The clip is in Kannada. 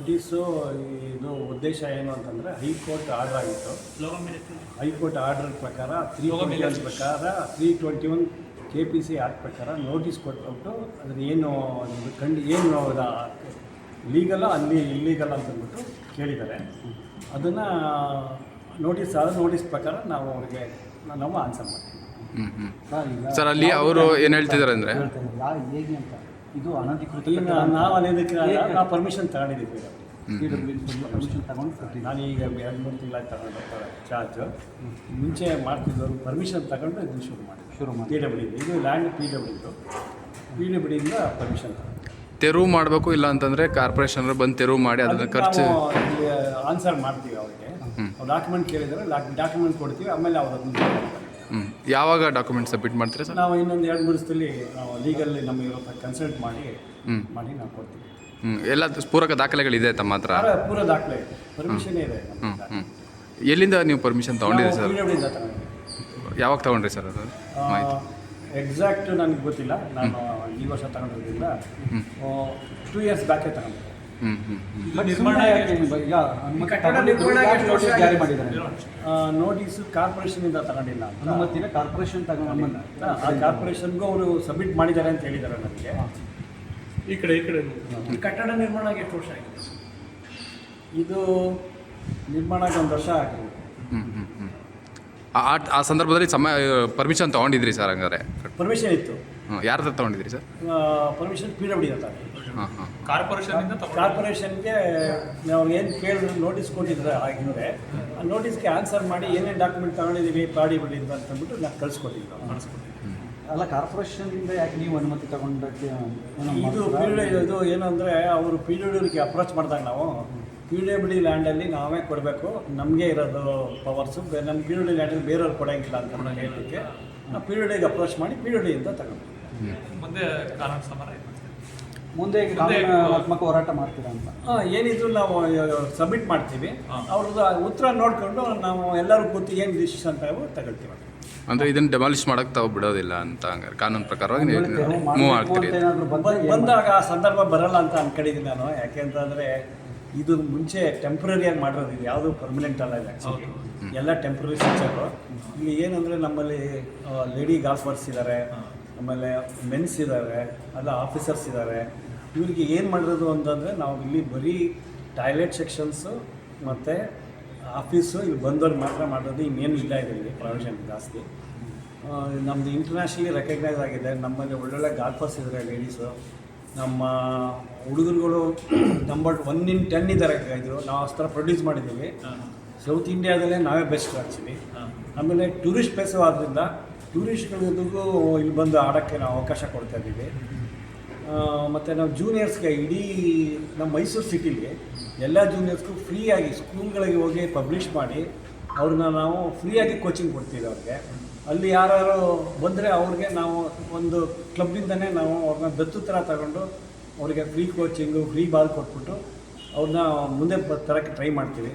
ನೋಟಿಸು ಇದು ಉದ್ದೇಶ ಏನು ಅಂತಂದರೆ ಹೈಕೋರ್ಟ್ ಆರ್ಡರ್ ಆಗಿತ್ತು. ಹೈಕೋರ್ಟ್ ಆರ್ಡರ್ ಪ್ರಕಾರ ತ್ರೀ ಟ್ವೆಂಟಿ ಒನ್ ಪ್ರಕಾರ three twenty one K P C act ಪ್ರಕಾರ ನೋಟಿಸ್ ಕೊಟ್ಬಿಟ್ಟು ಅದ್ರ ಏನು ಕಂಡು ಏನು ಲೀಗಲ್ಲ ಅಲ್ಲಿ ಇಲ್ಲೀಗಲ್ ಅಂತಂದ್ಬಿಟ್ಟು ಕೇಳಿದ್ದಾರೆ. ಅದನ್ನು ನೋಟಿಸ್ ಆದ ನೋಟಿಸ್ ಪ್ರಕಾರ ನಾವು ಅವ್ರಿಗೆ ನಾವು ಆನ್ಸರ್ ಮಾಡ್ತೀವಿ. ಸರ್ ಅಲ್ಲಿ ಅವರು ಏನು ಹೇಳ್ತಿದ್ದಾರೆ ಅಂದರೆ. ಹೇಗೆ ಅಂತ. ಇದು ಅನಧಿಕೃತ ನಾವು ಅನಧಿಕೃತ ನಾವು ಪರ್ಮಿಷನ್ ತಗೊಂಡಿದ್ದೀವಿ ಪರ್ಮಿಷನ್ ತಗೊಂಡು ಕೊಟ್ಟಿಲ್ಲ ನಾನು ಈಗ ಎರಡು ಮೂರು ತಿಂಗಳ ತಗೊಂಡು ಚಾರ್ಜ್ ಮುಂಚೆ ಮಾಡ್ತಿದ್ದವರು ಪರ್ಮಿಷನ್ ತಗೊಂಡು ಇದು ಶುರು ಮಾಡಿ ಶುರು ಮಾಡಿ ಪಿ ಡಬ್ಲ್ಯೂ ಇದು ಲ್ಯಾಂಡ್ ಪಿ ಡಬ್ಲ್ಯೂ ಪಿ ಡಬ್ಲ್ಯೂಯಿಂದ ಪರ್ಮಿಷನ್ ತೆರವು ಮಾಡಬೇಕು ಇಲ್ಲ ಅಂತಂದರೆ ಕಾರ್ಪೊರೇಷನ್ ಬಂದು ತೆರವು ಮಾಡಿ ಅದನ್ನು ಖರ್ಚು ಆನ್ಸರ್ ಮಾಡ್ತೀವಿ ಅವ್ರಿಗೆ. ಅವ್ರು ಡಾಕ್ಯುಮೆಂಟ್ ಕೇಳಿದರೆ ಡಾಕ್ಯುಮೆಂಟ್ ಕೊಡ್ತೀವಿ ಆಮೇಲೆ ಅವ್ರು ಅದನ್ನ ಹ್ಞೂ ಯಾವಾಗ ಡಾಕ್ಯುಮೆಂಟ್ ಸಬ್ಮಿಟ್ ಮಾಡ್ತೀರಾ ಸರ್? ನಾವು ಇನ್ನೊಂದು ಎರಡು ಮೂರು ದಿವಸದಲ್ಲಿ ನಾವು ಲೀಗಲ್ಲಿ ನಮಗೆ ಕನ್ಸಲ್ಟ್ ಮಾಡಿ ಹ್ಞೂ ಮಾಡಿ ನಾವು ಕೊಡ್ತೀವಿ. ಹ್ಞೂ ಎಲ್ಲ ಪೂರಕ ದಾಖಲೆಗಳಿದೆ ತಮ್ಮ ಹತ್ರ? ಪೂರ ದಾಖಲೆ. ಪರ್ಮಿಷನ್ ಇದೆ ಹ್ಞೂ ಹ್ಞೂ ಎಲ್ಲಿಂದ ನೀವು ಪರ್ಮಿಷನ್ ತೊಗೊಂಡಿದ್ದೀರಿ ಸರ್? ಯಾವಾಗ ತೊಗೊಂಡ್ರಿ ಸರ್ ಅದು? ಮಾಹಿತಿ. ಎಕ್ಸಾಕ್ಟ್ ನನಗೆ ಗೊತ್ತಿಲ್ಲ. ನಾನು ಈ ವರ್ಷ ತಗೊಂಡಿರೋದ್ರಿಂದ. ಟೂ ಇಯರ್ಸ್ ಬ್ಯಾಕೇ ತಗೊಂಡಿದ್ದೆ. ತಗೊಂಡಿದ್ದು ನೋಟಿಸ್ ಕಾರ್ಪೊರೇಷನ್ ಇಂದ ತಗೊಂಡಿಲ್ಲ. ಅನುಮತಿನ ಕಾರ್ಪೊರೇಷನ್ ತಗೊಂಡ ಆ ಕಾರ್ಪೊರೇಷನ್ಗೂ ಅವರು ಸಬ್ಮಿಟ್ ಮಾಡಿದ್ದಾರೆ ಅಂತ ಹೇಳಿದ್ದಾರೆ ನನಗೆ ಈ ಕಡೆ ಈ ಕಡೆ. ಕಟ್ಟಡ ನಿರ್ಮಾಣ ಆಗಿ ಎಷ್ಟು ವರ್ಷ ಆಗಿದೆ. ಇದು ನಿರ್ಮಾಣ ಆಗಿ ಒಂದು ವರ್ಷ ಆಗಿದೆ. ಹ್ಞೂ ಹ್ಞೂ ಹ್ಞೂ ಆ ಸಂದರ್ಭದಲ್ಲಿ ಸಮಯ ಪರ್ಮಿಷನ್ ತಗೊಂಡಿದ್ರಿ ಸರ್ ಹಂಗಾರೆ? ಪರ್ಮಿಷನ್ ಇತ್ತು. ಯಾರ ಹತ್ರ ತೊಗೊಂಡಿದ್ರಿ ಸರ್? ಪರ್ಮಿಷನ್ ಪಿ ಡಬ್ಲ್ಯೂ ಅಂತ. ಹಾಂ ಹಾಂ. ಕಾರ್ಪೊರೇಷನ್ ಇಂದ ತಗೊಂಡು ಕಾರ್ಪೊರೇಷನ್ಗೆ ಅವ್ರು ಏನು ಕೇಳಿದ್ರು ನೋಟಿಸ್ ಕೊಟ್ಟಿದ್ರೆ ಆ ಹಿಂದೆ ಆ ನೋಟಿಸ್ಗೆ ಆನ್ಸರ್ ಮಾಡಿ ಏನೇನು ಡಾಕ್ಯುಮೆಂಟ್ ತಗೊಂಡಿದ್ದೀವಿ ಪಾಡಿ ಬಿಡಿ ಅಂತ ಅಂದ್ಬಿಟ್ಟು ನಾನು ಕಳಿಸ್ಕೊಟ್ಟಿದ್ದು. ಅಲ್ಲ ಕಾರ್ಪೊರೇಷನ್ ಇಂದ ಯಾಕೆ ನೀವು ಅನುಮತಿ ತಗೊಂಡಕ್ಕೆ ಇದು ಮಾಡ್ತೀರಾ? ಪಿ ಡಬ್ಲ್ಯೂ ಇದು ಏನು ಅಂದರೆ ಅವರು ಪಿ ಡಬ್ಲ್ಯೂಗೆ ಅಪ್ರೋಚ್ ಮಾಡಿದಾಗ ನಾವು ಪಿ ಡಬ್ಲ್ಯೂ ಲ್ಯಾಂಡಲ್ಲಿ ನಾವೇ ಕೊಡಬೇಕು ನಮಗೆ ಇರೋದು ಪವರ್ಸು ನಮ್ಮ ಪಿ ಡಬ್ಲ್ಯೂ ಲ್ಯಾಂಡಲ್ಲಿ ಬೇರೆಯವ್ರು ಕೊಡೋಂಗಿಲ್ಲ ಅಂತ ನಾನು ಹೇಳಲಿಕ್ಕೆ ನಾವು ಪಿ ಡಬ್ಲ್ಯೂಗೆ ಅಪ್ರೋಚ್ ಮಾಡಿ ಪಿ ಡಬ್ಲ್ಯೂ ಅಂತ ತಗೊಂಡು ಮುಂದೆ ಕಾನೂನು ಸಮರ ಇದೆ. ಮುಂದೆ ಕಾನೂನಾತ್ಮಕ ಹೋರಾಟ ಮಾಡ್ತೀರಾ ಅಂತ. ಹಾಂ ಏನಿದ್ರು ನಾವು ಸಬ್ಮಿಟ್ ಮಾಡ್ತೀವಿ. ಅವ್ರದ್ದು ಉತ್ತರ ನೋಡಿಕೊಂಡು ನಾವು ಎಲ್ಲರೂ ಕೂತು ಏನು ಡಿಸಿಷನ್ ಅಂತ ತಗೊಳ್ತೀವಿ. ಅಂದ್ರೆ ಇದನ್ನ ಡೆಮಾಲಿಷ್ ಮಾಡಕ್ ತಾವು ಬಿಡೋದಿಲ್ಲ ಅಂತ ಹಂಗಾರೆ. ಕಾನೂನು ಪ್ರಕಾರವಾಗಿ ಮೂವ್ ಆಗ್ತೀರಿ. ಬಂದಾಗ ಆ ಸಂದರ್ಭ ಬರಲ್ಲ ಅಂತ ಅನ್ಕೊಂಡಿದ್ದೀನಿ ನಾನು. ಯಾಕೆಂತಂದ್ರೆ ಇದು ಮುಂಚೆ ಟೆಂಪ್ರರಿಯಾಗಿ ಮಾಡಿರೋದು ಇದು ಯಾವುದು ಪರ್ಮನೆಂಟ್ ಅಲ್ಲ ಇದೆ ಎಲ್ಲ ಟೆಂಪ್ರರಿ ಸ್ಟ್ರಕ್ಚರು ಇಲ್ಲಿ ಏನಂದರೆ ನಮ್ಮಲ್ಲಿ ಲೇಡಿ ಗಾಲ್ಫರ್ಸ್ ಇದ್ದಾರೆ ಆಮೇಲೆ ಮೆನ್ಸ್ ಇದ್ದಾರೆ ಅಲ್ಲ ಆಫೀಸರ್ಸ್ ಇದ್ದಾರೆ ಇವರಿಗೆ ಏನು ಮಾಡಿರೋದು ಅಂತಂದರೆ ನಾವು ಇಲ್ಲಿ ಬರೀ ಟಾಯ್ಲೆಟ್ ಸೆಕ್ಷನ್ಸು ಮತ್ತು ಆಫೀಸು ಇಲ್ಲಿ ಬಂದವ್ರಿಗೆ ಮಾತ್ರ ಮಾಡೋದು ಇನ್ನೇನು ಇಲ್ಲ ಇದರಲ್ಲಿ ಪ್ರಾವಿಷನ್ ಜಾಸ್ತಿ. ನಮ್ಮದು ಇಂಟರ್ನ್ಯಾಷನಲಿ ರೆಕಗ್ನೈಸ್ ಆಗಿದೆ. ನಮ್ಮಲ್ಲಿ ಒಳ್ಳೊಳ್ಳೆ ಗಾಲ್ಫರ್ಸ್ ಇದ್ದಾರೆ ಲೇಡೀಸು ನಮ್ಮ ಹುಡುಗರುಗಳು ನಂಬರ್ ಒನ್ ಇನ್ ಟೆನ್ ಇದ್ದಾರೆ ಇದ್ರು ನಾವು ಅಷ್ಟರ ಥರ ಪ್ರೊಡ್ಯೂಸ್ ಮಾಡಿದ್ದೀವಿ. ಸೌತ್ ಇಂಡಿಯಾದಲ್ಲೇ ನಾವೇ ಬೆಸ್ಟ್ ಆ್ಯಕ್ಚುಲಿ ಆಮೇಲೆ ಟೂರಿಸ್ಟ್ ಪ್ಲೇಸು ಆದ್ದರಿಂದ ಟೂರಿಸ್ಟ್ಗಳಿಗೂ ಇಲ್ಲಿ ಬಂದು ಆಡೋಕ್ಕೆ ನಾವು ಅವಕಾಶ ಕೊಡ್ತಾ ಇದ್ದೀವಿ. ಮತ್ತು ನಾವು ಜೂನಿಯರ್ಸ್ಗೆ ಇಡೀ ನಮ್ಮ ಮೈಸೂರು ಸಿಟಿಲಿ ಎಲ್ಲ ಜೂನಿಯರ್ಸ್ಗೂ ಫ್ರೀಯಾಗಿ ಸ್ಕೂಲ್ಗಳಿಗೆ ಹೋಗಿ ಪಬ್ಲಿಷ್ ಮಾಡಿ ಅವ್ರನ್ನ ನಾವು ಫ್ರೀಯಾಗಿ ಕೋಚಿಂಗ್ ಕೊಡ್ತೀವಿ ಅವ್ರಿಗೆ. ಅಲ್ಲಿ ಯಾರು ಬಂದರೆ ಅವ್ರಿಗೆ ನಾವು ಒಂದು ಕ್ಲಬ್ಬಿಂದನೇ ನಾವು ಅವ್ರನ್ನ ದತ್ತು ಥರ ತಗೊಂಡು ಅವ್ರಿಗೆ ಫ್ರೀ ಕೋಚಿಂಗು ಫ್ರೀ ಬಾಲ್ ಕೊಟ್ಬಿಟ್ಟು ಅವ್ರನ್ನ ಮುಂದೆ ಬ- ತರಕ್ಕೆ ಟ್ರೈ ಮಾಡ್ತೀವಿ.